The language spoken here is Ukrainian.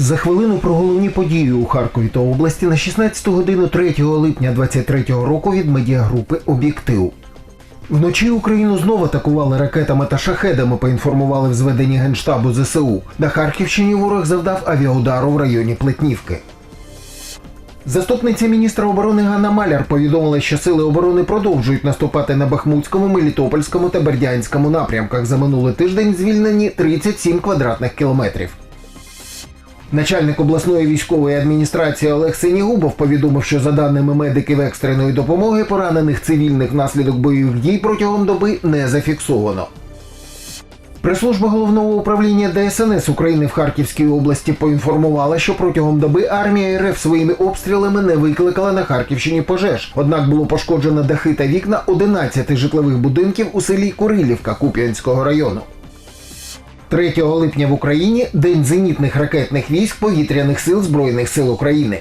За хвилину про головні події у Харкові та області на 16 годину 3 липня 23 року від медіагрупи Об'єктив. Вночі Україну знову атакували ракетами та шахедами, поінформували в зведенні Генштабу ЗСУ. На Харківщині ворог завдав авіаудару в районі Плетнівки. Заступниця міністра оборони Ганна Маляр повідомила, що сили оборони продовжують наступати на Бахмутському, Мелітопольському та Бердянському напрямках. За минулий тиждень звільнені 37 квадратних кілометрів. Начальник обласної військової адміністрації Олег Синігубов повідомив, що за даними медиків екстреної допомоги, поранених цивільних внаслідок бойових дій протягом доби не зафіксовано. Прес-служба головного управління ДСНС України в Харківській області поінформувала, що протягом доби армія РФ своїми обстрілами не викликала на Харківщині пожеж. Однак було пошкоджено дахи та вікна 11 житлових будинків у селі Курилівка Куп'янського району. 3 липня в Україні День зенітних ракетних військ повітряних сил Збройних сил України.